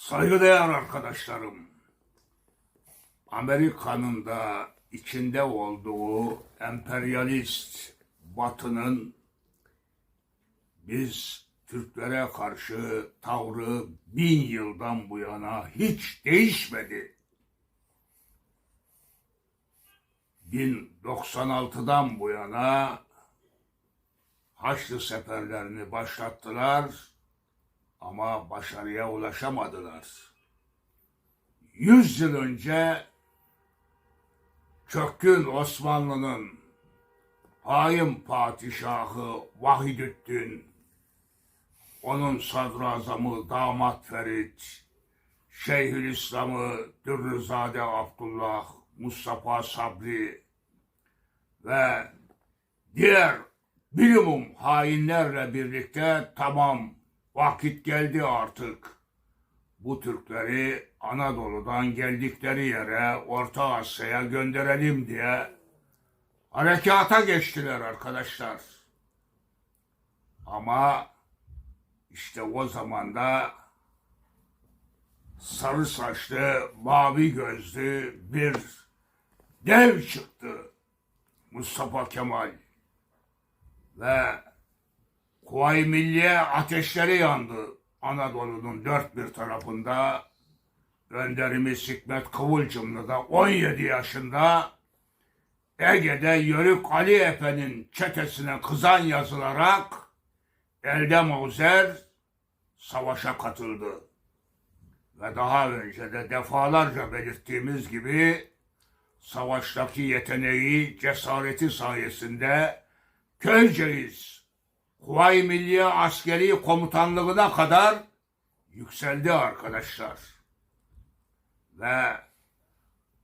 Saygıdeğer arkadaşlarım, Amerika'nın da içinde olduğu emperyalist batının biz Türklere karşı tavrı bin yıldan bu yana hiç değişmedi. 1096'dan bu yana Haçlı seferlerini başlattılar ama başarıya ulaşamadılar. Yüz yıl önce çökkün Osmanlı'nın hain padişahı Vahidüddin, onun sadrazamı Damat Ferit, Şeyhülislam'ı Dürrüzade Abdullah, Mustafa Sabri ve diğer bilimum hainlerle birlikte tamam vakit geldi artık. Bu Türkleri Anadolu'dan geldikleri yere Orta Asya'ya gönderelim diye harekata geçtiler arkadaşlar. Ama işte o zaman da sarı saçlı, mavi gözlü bir dev çıktı. Mustafa Kemal ve Kuvayi Milliye ateşleri yandı Anadolu'nun dört bir tarafında. Önderimiz Hikmet Kıvılcımlı da 17 yaşında Ege'de Yörük Ali Efe'nin çetesine kızan yazılarak elde Mauser savaşa katıldı. Ve daha önce de defalarca belirttiğimiz gibi savaştaki yeteneği, cesareti sayesinde Köyceğiz, Kuvayi Milliye Askeri Komutanlığı'na kadar yükseldi arkadaşlar. Ve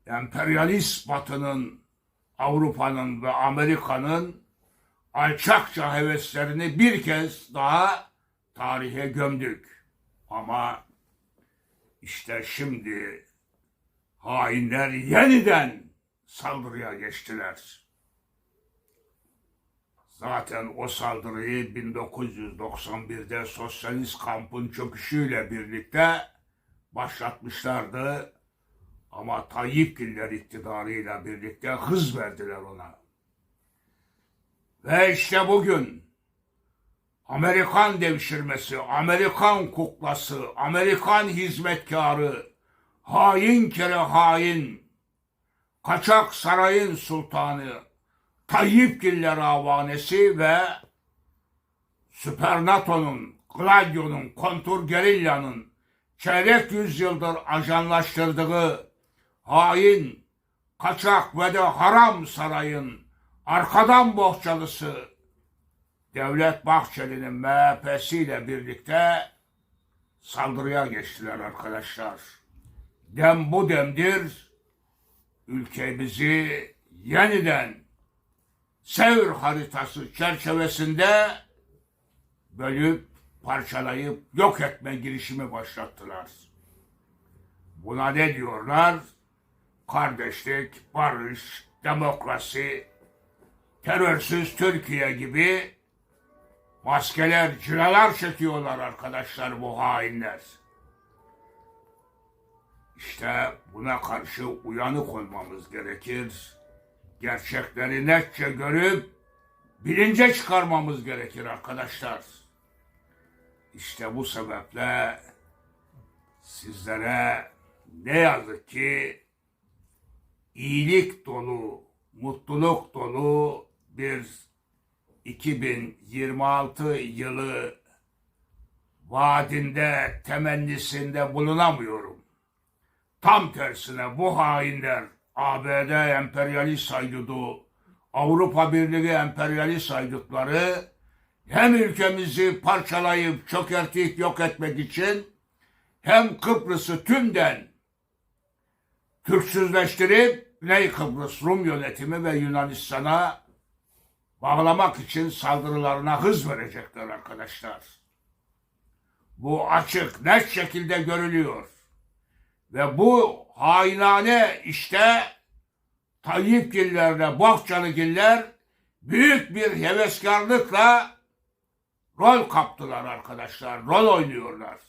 emperyalist batının, Avrupa'nın ve Amerika'nın alçakça heveslerini bir kez daha tarihe gömdük. Ama işte şimdi hainler yeniden saldırıya geçtiler. Zaten o saldırıyı 1991'de sosyalist kampın çöküşüyle birlikte başlatmışlardı. Ama Tayyipgiller iktidarıyla birlikte hız verdiler ona. Ve işte bugün Amerikan devşirmesi, Amerikan kuklası, Amerikan hizmetkarı, hain kere hain, kaçak sarayın sultanı, Tayyipgiller avanesi ve Süpernato'nun, Gladio'nun, Kontur Gerilla'nın çeyrek yüzyıldır ajanlaştırdığı hain, kaçak ve de haram sarayın arkadan bohçalısı Devlet Bahçeli'nin MHP'siyle birlikte saldırıya geçtiler arkadaşlar. Dem bu demdir ülkemizi yeniden Sevr haritası çerçevesinde bölüp parçalayıp yok etme girişimi başlattılar. Buna ne diyorlar? Kardeşlik, barış, demokrasi, terörsüz Türkiye gibi maskeler, cilalar çekiyorlar arkadaşlar bu hainler. İşte buna karşı uyanık olmamız gerekir. Gerçekleri netçe görüp bilince çıkarmamız gerekir arkadaşlar. İşte bu sebeple sizlere ne yazık ki iyilik dolu, mutluluk dolu bir 2026 yılı vaadinde, temennisinde bulunamıyorum. Tam tersine bu hainler ABD emperyalist saydudu, Avrupa Birliği emperyalist saydıkları hem ülkemizi parçalayıp çökertip yok etmek için hem Kıbrıs'ı tümden Türksüzleştirip Güney Kıbrıs Rum yönetimi ve Yunanistan'a bağlamak için saldırılarına hız verecekler arkadaşlar. Bu açık, net şekilde görülüyor. Ve bu hainane işte Tayyipgillerle Bahçalıgiller büyük bir heveskarlıkla rol kaptılar arkadaşlar. Rol oynuyorlar.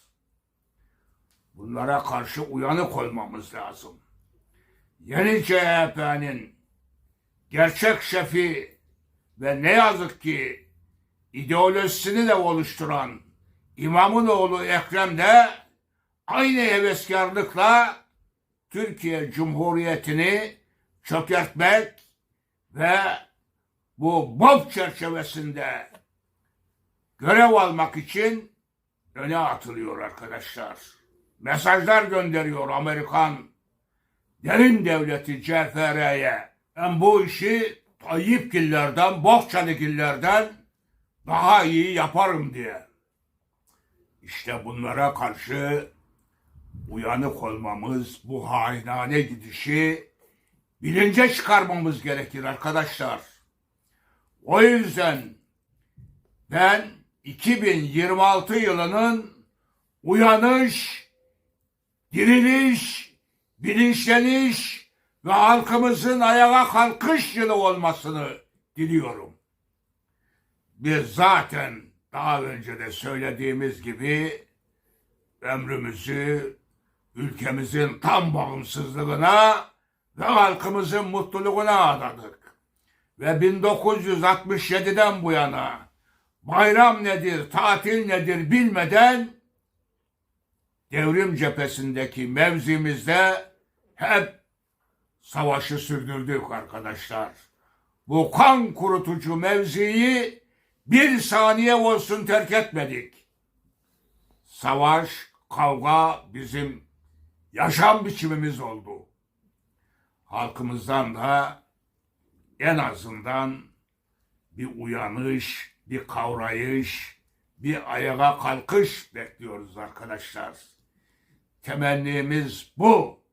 Bunlara karşı uyanık olmamız lazım. Yeni CHP'nin gerçek şefi ve ne yazık ki ideolojisini de oluşturan İmamın oğlu Ekrem de aynı heveskarlıkla Türkiye Cumhuriyeti'ni çökertmek ve bu BOP çerçevesinde görev almak için öne atılıyor arkadaşlar. Mesajlar gönderiyor Amerikan derin devleti CFR'ye. Ben bu işi Tayyipgillerden, Bohçalıgillerden daha iyi yaparım diye. İşte bunlara karşı uyanık olmamız, bu hainane gidişi bilince çıkarmamız gerekir arkadaşlar. O yüzden ben 2026 yılının uyanış, diriliş, bilinçleniş ve halkımızın ayağa kalkış yılı olmasını diliyorum. Biz zaten daha önce de söylediğimiz gibi ömrümüzü ülkemizin tam bağımsızlığına ve halkımızın mutluluğuna adadık. Ve 1967'den bu yana bayram nedir, tatil nedir bilmeden devrim cephesindeki mevzimizde hep savaşı sürdürdük arkadaşlar. Bu kan kurutucu mevziyi bir saniye olsun terk etmedik. Savaş, kavga bizim yaşam biçimimiz oldu. Halkımızdan da en azından bir uyanış, bir kavrayış, bir ayağa kalkış bekliyoruz arkadaşlar. Temennimiz bu.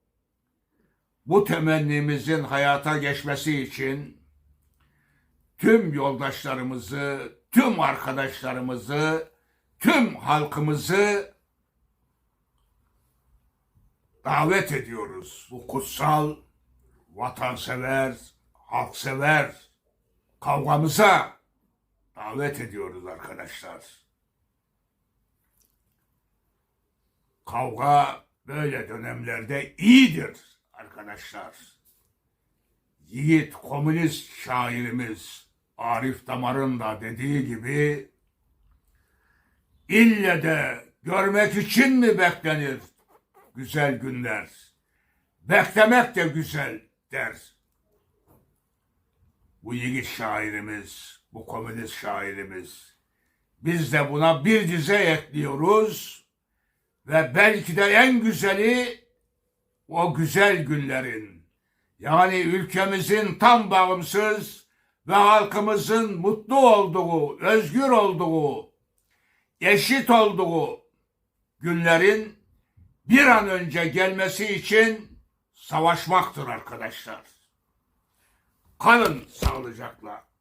Bu temennimizin hayata geçmesi için tüm yoldaşlarımızı, tüm arkadaşlarımızı, tüm halkımızı davet ediyoruz. Bu kutsal, vatansever, halksever kavgamıza davet ediyoruz arkadaşlar. Kavga böyle dönemlerde iyidir arkadaşlar. Yiğit komünist şairimiz Arif Damar'ın da dediği gibi ille de görmek için mi beklenir güzel günler? Beklemek de güzel der. Bu yiğit şairimiz, bu komünist şairimiz. Biz de buna bir dize ekliyoruz ve belki de en güzeli o güzel günlerin yani ülkemizin tam bağımsız ve halkımızın mutlu olduğu, özgür olduğu, eşit olduğu günlerin bir an önce gelmesi için savaşmaktır arkadaşlar. Kalın sağlıcakla.